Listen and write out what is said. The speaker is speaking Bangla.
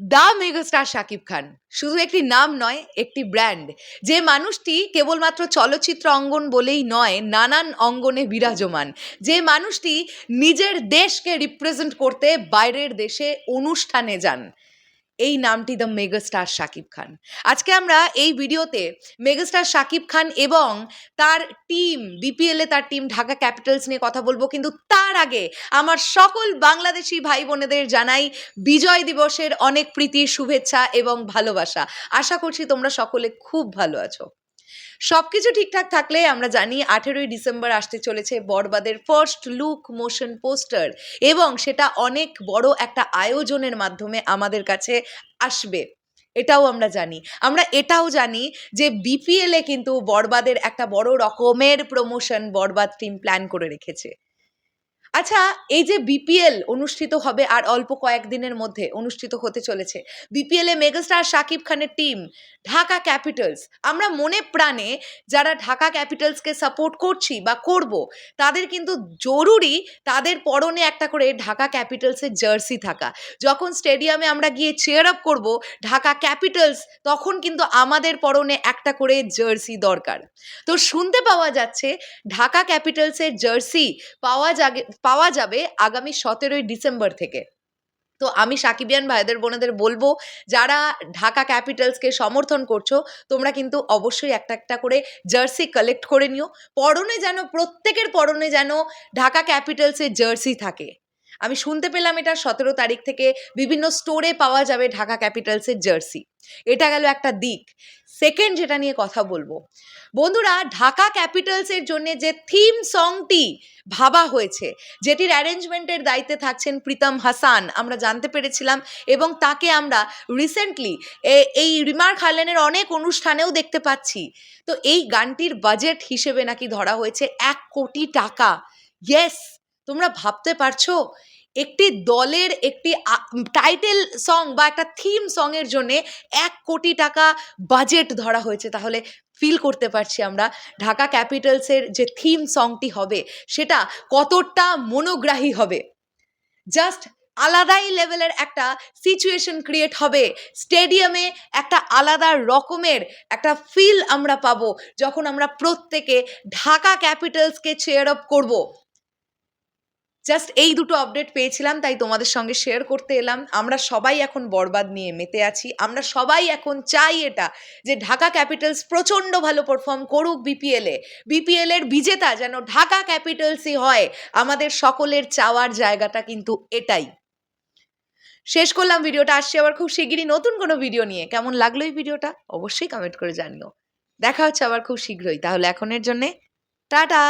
The megastar Shakib Khan. শুধু একটি নাম নয়, একটি ব্র্যান্ড। যে মানুষটি কেবলমাত্র চলচ্চিত্র অঙ্গন বলেই নয়, নানান অঙ্গনে বিরাজমান। যে মানুষটি নিজের দেশকে রিপ্রেজেন্ট করতে বাইরের দেশে অনুষ্ঠানে যান। এই নামটি দ্য মেগাস্টার শাকিব খান। আজকে আমরা এই ভিডিওতে মেগাস্টার শাকিব খান এবং তার টিম বিপিএলে তার টিম ঢাকা ক্যাপিটালস নিয়ে কথা বলব। কিন্তু তার আগে আমার সকল বাংলাদেশি ভাই বোনেদের জানাই বিজয় দিবসের অনেক প্রীতি, শুভেচ্ছা এবং ভালোবাসা। আশা করছি তোমরা সকলে খুব ভালো আছো। সবকিছু ঠিকঠাক থাকলে আমরা জানি আঠেরোই ডিসেম্বর আসতে চলেছে বরবাদের ফার্স্ট লুক মোশন পোস্টার এবং সেটা অনেক বড় একটা আয়োজনের মাধ্যমে আমাদের কাছে আসবে। এটাও আমরা জানি। আমরা এটাও জানি যে বিপিএলে কিন্তু বরবাদের একটা বড় রকমের প্রমোশন বরবাদ টিম প্ল্যান করে রেখেছে। আচ্ছা এই যে বিপিএল অনুষ্ঠিত হবে আর অল্প কয়েকদিনের মধ্যে অনুষ্ঠিত হতে চলেছে বিপিএল এ মেগাস্টার শাকিব খানের টিম ঢাকা ক্যাপিটালস আমরা মনে প্রাণে যারা ঢাকা ক্যাপিটালসকে সাপোর্ট করছি বা করব, তাদের কিন্তু জরুরি তাদের পরনে একটা করে ঢাকা ক্যাপিটালসের জার্সি থাকা। যখন স্টেডিয়ামে আমরা গিয়ে চেয়ার আপ করব ঢাকা ক্যাপিটালস তখন কিন্তু আমাদের পরনে একটা করে জার্সি দরকার। তো শুনতে পাওয়া যাচ্ছে ঢাকা ক্যাপিটালসের জার্সি পাওয়া যাবে পাওয়া যাবে আগামী সতেরোই ডিসেম্বর থেকে। তো আমি সাকিবিয়ান ভাইদের, বোনেদের বলব, যারা ঢাকা ক্যাপিটালসকে সমর্থন করছ, তোমরা কিন্তু অবশ্যই একটা একটা করে জার্সি কালেক্ট করে নিও। পরনে যেন, প্রত্যেকের পরনে যেন ঢাকা ক্যাপিটালসের জার্সি থাকে। আমি শুনতে পেলাম এটা সতেরো তারিখ থেকে বিভিন্ন স্টোরে পাওয়া যাবে ঢাকা ক্যাপিটালসের জার্সি এটা গেল একটা দিক। সেকেন্ড যেটা নিয়ে কথা বলব, বন্ধুরা ঢাকা ক্যাপিটালসের জন্য যে থিম সংটি ভাবা হয়েছে, যেটির অ্যারেঞ্জমেন্টের দায়িত্বে থাকছেন প্রীতম হাসান, আমরা জানতে পেরেছিলাম এবং তাকে আমরা রিসেন্টলি এই রিমার খালেনের অনেক অনুষ্ঠানেও দেখতে পাচ্ছি। তো এই গানটির বাজেট হিসেবে নাকি ধরা হয়েছে এক কোটি টাকা। ইয়েস তোমরা ভাবতে পারছ? একটি দলের একটি টাইটেল সং বা একটা থিম সংয়ের জন্যে এক কোটি টাকা বাজেট ধরা হয়েছে। তাহলে ফিল করতে পারছি আমরা ঢাকা ক্যাপিটালসের যে থিম সংটি হবে, সেটা কতটা মনোগ্রাহী হবে। জাস্ট আলাদাই লেভেলের একটা সিচুয়েশন ক্রিয়েট হবে। স্টেডিয়ামে একটা আলাদা রকমের একটা ফিল আমরা পাবো, যখন আমরা প্রত্যেকে ঢাকা ক্যাপিটালসকে চেয়ার আপ করব। জাস্ট এই দুটো আপডেট পেয়েছিলাম, তাই তোমাদের সঙ্গে শেয়ার করতে এলাম। আমরা সবাই এখন বরবাদ নিয়ে মেতে আছি। আমরা সবাই এখন চাই এটা, যে ঢাকা ক্যাপিটালস প্রচণ্ড ভালো পারফর্ম করুক বিপিএলে বিপিএলের বিজেতা যেন ঢাকা ক্যাপিটালসই হয়, আমাদের সকলের চাওয়ার জায়গাটা কিন্তু এটাই। শেষ করলাম ভিডিওটা আসছে আবার খুব শিগগিরই নতুন কোনো ভিডিও নিয়ে। কেমন লাগল এই ভিডিওটা অবশ্যই কমেন্ট করে জানিও। দেখা হচ্ছে আবার খুব শীঘ্রই। তাহলে এখনের জন্যে, টাটা!